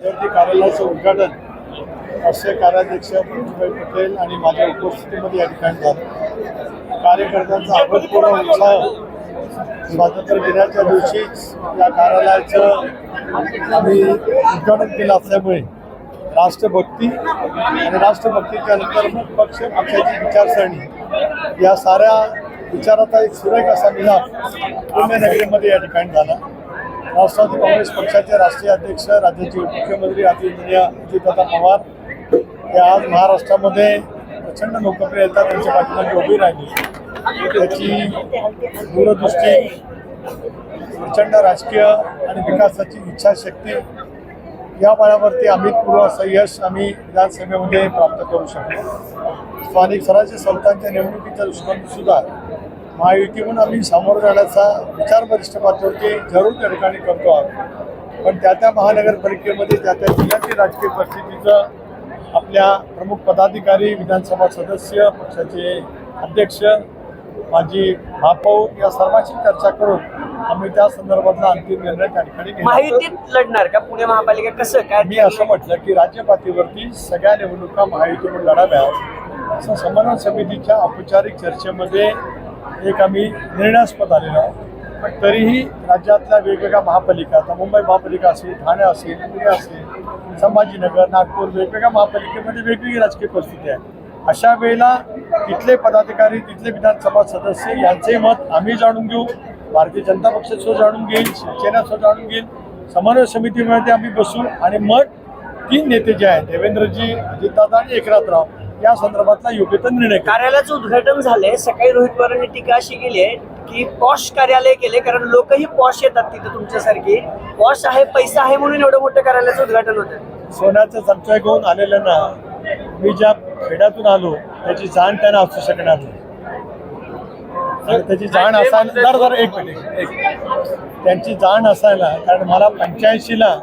विद्यार्थी कार्यालयाचं उद्घाटन राष्ट्रीय कार्याध्यक्ष मनोजभाई पटेल आणि माझ्या उपस्थितीमध्ये या ठिकाणी झालं. कार्यकर्त्यांचा अभूतपूर्व उत्साह स्वातंत्र्य दिनाच्या दिवशीच या कार्यालयाचं आम्ही उद्घाटन केलं असल्यामुळे राष्ट्रभक्ती आणि राष्ट्रभक्तीच्या नंतर मग पक्ष पक्षाची विचारसरणी या साऱ्या विचाराचा एक सुरेख असा मिलाप पुण्यनगरीमध्ये या ठिकाणी झाला. राष्ट्रवादी काँग्रेस पक्षाचे राष्ट्रीय अध्यक्ष राज्याचे उपमुख्यमंत्री आदरणीय अजितदादा पवार हे आज महाराष्ट्रामध्ये प्रचंड लोकप्रियता त्यांच्या पाठीमागे उभी राहिली. त्याची दूरदृष्टी प्रचंड राजकीय आणि विकासाची इच्छाशक्ती या बळावरती अमितपूर्व असं यश आम्ही विधानसभेमध्ये प्राप्त करू शकतो. स्थानिक स्वराज्य संस्थांच्या निवडणुकीच्या दृष्टीने सुद्धा महायुती म्हणून आम्ही सामोरं जाण्याचा विचार वरिष्ठ पातळीवरती जरूर त्या ठिकाणी करतो आहोत. पण त्या त्या महानगरपालिकेमध्ये त्या त्या जिल्ह्यातील राजकीय परिस्थितीचं आपल्या प्रमुख पदाधिकारी विधानसभा सदस्य पक्षाचे अध्यक्ष माजी महापौर या सर्वांशी चर्चा करून आम्ही त्या संदर्भातला अंतिम निर्णय त्या ठिकाणी. माहितीत लढणार का पुणे महापालिका? कसं काय? मी असं म्हटलं की राज्य पातळीवरती सगळ्या निवडणुका महायुतीकडून लढाव्या असं समन्वय समितीच्या औपचारिक चर्चेमध्ये एक आम्ही निर्णयास्पद आलेलो आहोत. पण तरीही राज्यातल्या वेगवेगळ्या महापालिका आता मुंबई महापालिका असेल ठाणे असेल पुणे असेल संभाजीनगर नागपूर वेगवेगळ्या महापालिकेमध्ये वेगवेगळी राजकीय परिस्थिती आहे. अशा वेळेला तिथले पदाधिकारी तिथले विधानसभा सदस्य यांचे मत आम्ही जाणून घेऊ भारतीय जनता पक्षाचं जाणून घेईल शिवसेनाचं जाणून घेईल समन्वय समितीमध्ये आम्ही बसू आणि मग तीन नेते जे आहेत देवेंद्रजी अजितदादा आणि एकनाथराव या संदर्भातला योग्य तो निर्णय करू. कार्यालयाचं उद्घाटन झालंय. सकाळी रोहित पवारांनी टीका अशी केली आहे की पॉश कार्यालय केले कारण लोकही पॉश येतात तिथे तुमच्यासारखी. पॉश आहे पैसा आहे म्हणून एवढं मोठं कार्यालयाचं उद्घाटन होतं. सोन्याचा चमचा घेऊन आलेल्यांना मी ज्या खेड्यातून आलो त्याची जाण त्यांना असू शकणार नाही. त्याची जाण असायला जर जर एक मिनिट एक त्यांची जाण असायला कारण मला पंच्याऐंशीला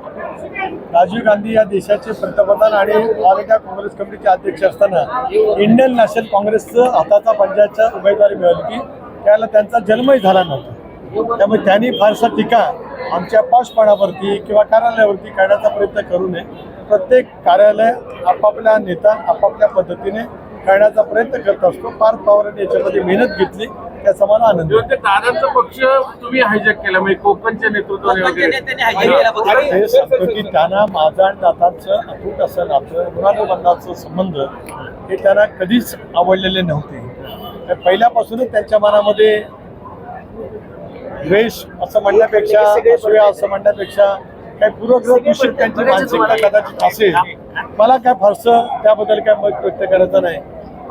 राजीव गांधी या देशाचे पंतप्रधान आणि ऑल इंडिया काँग्रेस कमिटीचे अध्यक्ष असताना इंडियन नॅशनल काँग्रेसचं हाताचा पंजाबच्या उमेदवारी मिळाली होती. त्याला त्यांचा जन्मही झाला नव्हता. त्यामुळे त्यांनी फारसा टीका आमच्या पाशपणावरती किंवा कार्यालयावरती करण्याचा प्रयत्न करू नये. प्रत्येक कार्यालय आपापल्या नेता आपापल्या पद्धतीने करण्याचा प्रयत्न करत असतो. पार्थ पवारांनी याच्यामध्ये मेहनत घेतली. त्याचा मला आनंद दादांचा पक्ष तुम्ही हायजॅक केला म्हणजे कोकणच्या नेतृत्वाने वगैरे. हे सांगतो की त्यांना माझं आणि दादांचं अतूट असं नातं ऋणानुबंधाचं संबंध हे त्यांना कधीच आवडलेले नव्हते. तर पहिल्यापासूनच त्यांच्या मनामध्ये द्वेष असं म्हणण्यापेक्षा असूया असं म्हणण्यापेक्षा काही पूर्वग्रह दूषित त्यांची मानसिकता कदाचित असेल. मला काय फारसं त्याबद्दल काय मत व्यक्त करायचं नाही.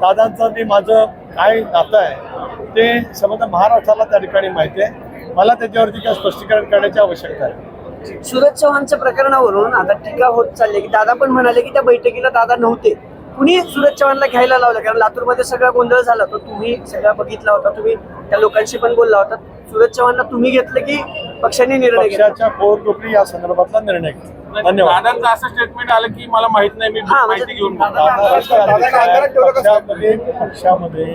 दादांचं ते माझं काय नातं आहे ते समजा महाराष्ट्राला त्या ठिकाणी माहिती आहे. मला त्याच्यावरती काय स्पष्टीकरण करण्याची आवश्यकता आहे. सुरज चव्हाणच्या प्रकरणावरून आता टीका होत चालली की दादा पण म्हणाले की त्या बैठकीला दादा नव्हते. कुणी सुरज चव्हाणला घ्यायला लावलं? कारण लातूरमध्ये सगळा गोंधळ झाला तो तुम्ही सगळा बघितला होता. तुम्ही त्या लोकांशी पण बोलला होता. सुरज चव्हाणला तुम्ही घेतलं की पक्षाने निर्णय घेतला. पक्षाच्या कोर ग्रुपने या संदर्भातला निर्णय घेतला. धन्यवाद. दादांचं असं स्टेटमेंट आलं की मला माहीत नाही मी हा, म्हणजे- माहिती घेऊन राष्ट्रवादी पक्षामध्ये पक्षामध्ये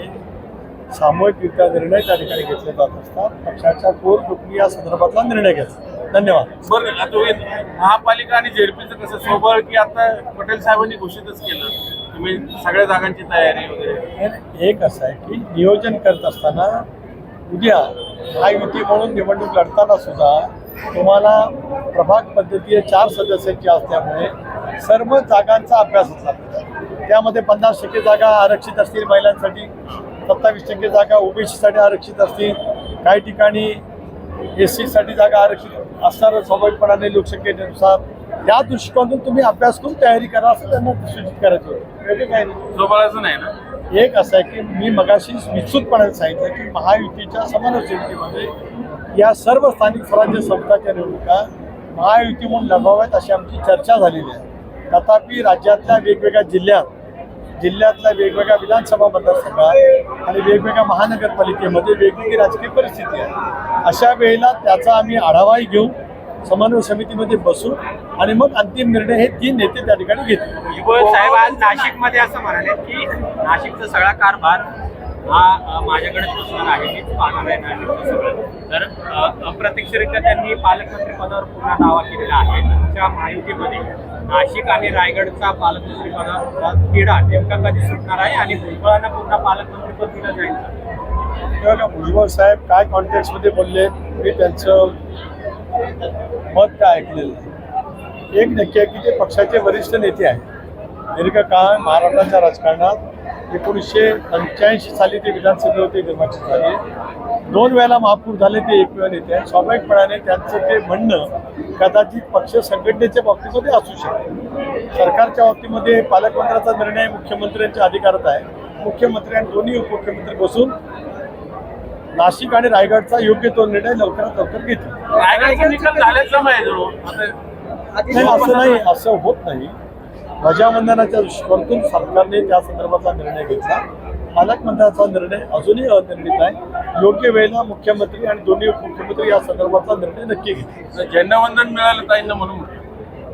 सामूहिकरित्या निर्णय त्या ठिकाणी घेतले जात असतात. पक्षाच्या कोर ग्रुपने या संदर्भातला निर्णय घेतला. धन्यवाद. बरं आता हे महापालिका आणि जेडपीचं कसं सोबळ की आता पटेल साहेबांनी घोषितच केलं. तुम्ही सगळ्या जागांची तयारी वगैरे. एक असं आहे की नियोजन करत असताना उद्या महायुती म्हणून निवडणूक लढताना सुद्धा तुम्हाला प्रभाग पद्धती चार सदस्यांची असल्यामुळे सर्व जागांचा अभ्यास असला त्यामध्ये पन्नास टक्के जागा आरक्षित असतील महिलांसाठी सत्तावीस टक्के जागा ओबीसीसाठी आरक्षित असतील. काही ठिकाणी एस सीसाठी जागा आरक्षित असणार स्वाभाविकपणाने लोकसंख्येनुसार त्या दृष्टिकोनातून तुम्ही अभ्यास करून तयारी करा असं त्यांना सूचित करायचं होतं. नाही. ना? एक असं आहे की मी मगाशी निश्चितपणे सांगितलं की महायुतीच्या समन्वय समितीमध्ये या सर्व स्थानिक स्वराज्य संस्थांच्या निवडणुका महायुती म्हणून लढवाव्यात अशी आमची चर्चा झालेली आहे. तथापि राज्यातल्या वेगवेगळ्या जिल्ह्यात जिल्ह्यातल्या वेगवेगळ्या विधानसभा मतदारसंघात आणि वेगवेगळ्या महानगरपालिकेमध्ये वेगवेगळी राजकीय परिस्थिती आहे. अशा वेळेला त्याचा आम्ही आढावाही घेऊ. समन्वय समितीमध्ये बसू आणि मग अंतिम निर्णय हे तीन नेते त्या ठिकाणी घेतील. साहेब आज नाशिकमध्ये असं म्हणाले की नाशिकचा सगळा कारभार हा माझ्याकडे असणार आहे. मीच पाहणार आहे नाशिकचं सगळं. तर अप्रत्यक्षरित्या त्यांनी पालकमंत्री पदावर पुन्हा दावा केलेला आहे. तुमच्या माहितीमध्ये नाशिक आणि रायगडचा पालकमंत्री पदाचा तिढा नेमका कधी सुटणार आहे आणि भुजबळांना पुन्हा पालकमंत्री पद दिलं जाईल? तेव्हा भुजबळ साहेब काय कॉन्टेक्स्टमध्ये बोलले? मी त्यांचं मत काय ऐकलेलं एक नक्की आहे की ते पक्षाचे वरिष्ठ नेते आहेत दीर्घकाळ महाराष्ट्राच्या राजकारणात एकोणीसशे पंच्याऐंशी साली ते विधानसभेवरती निर्वाचित झाले. दोन वेळेला महापूर झाले ते एकमेव नेते आहेत. स्वाभाविकपणाने त्यांचं ते म्हणणं कदाचित पक्ष संघटनेच्या बाबतीमध्ये असू शकते. सरकारच्या बाबतीमध्ये पालकमंत्र्याचा निर्णय मुख्यमंत्र्यांच्या अधिकारात आहे. मुख्यमंत्री आणि दोन्ही उपमुख्यमंत्री बसून नाशिक आणि रायगडचा योग्य तो निर्णय लवकरात लवकर घेतील. रायगडचा निकाल झाल्याचं नाही असं नाही असं होत नाही. ध्वजावंदनाच्या दृष्टिकोनातून सरकारने त्या संदर्भाचा निर्णय घेतला. पालकमंत्र्याचा निर्णय अजूनही अनिर्णित आहे. योग्य वेळेला मुख्यमंत्री आणि दोन्ही उपमुख्यमंत्री या संदर्भाचा निर्णय नक्की घेतील. झेंडावंदन मिळालं ताईंना म्हणून.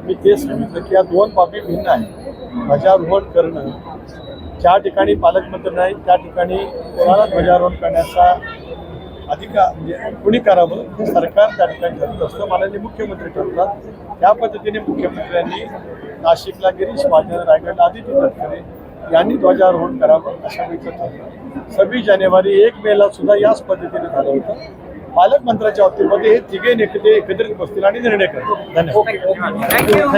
मी तेच सांगितलं की या दोन बाबी भिन्न आहेत. ध्वजारोहण करणं ज्या ठिकाणी पालकमंत्री नाही त्या ठिकाणी कोणाला ध्वजारोहण करण्याचा अधिकार म्हणजे कुणी करावं हे सरकार त्या ठिकाणी ठरत असतं. माननीय मुख्यमंत्री ठरतात त्या पद्धतीने मुख्यमंत्र्यांनी नाशिकला गिरीश महाजन रायगडला आदित्य तटकरे यांनी ध्वजारोहण करावं अशा वेळीचं ठरलं सव्वीस जानेवारी एक मेला सुद्धा याच पद्धतीने झालं होतं. पालकमंत्र्याच्या बाबतीमध्ये हे तिघे नेते एकत्रित बसतील आणि निर्णय करतील. धन्यवाद.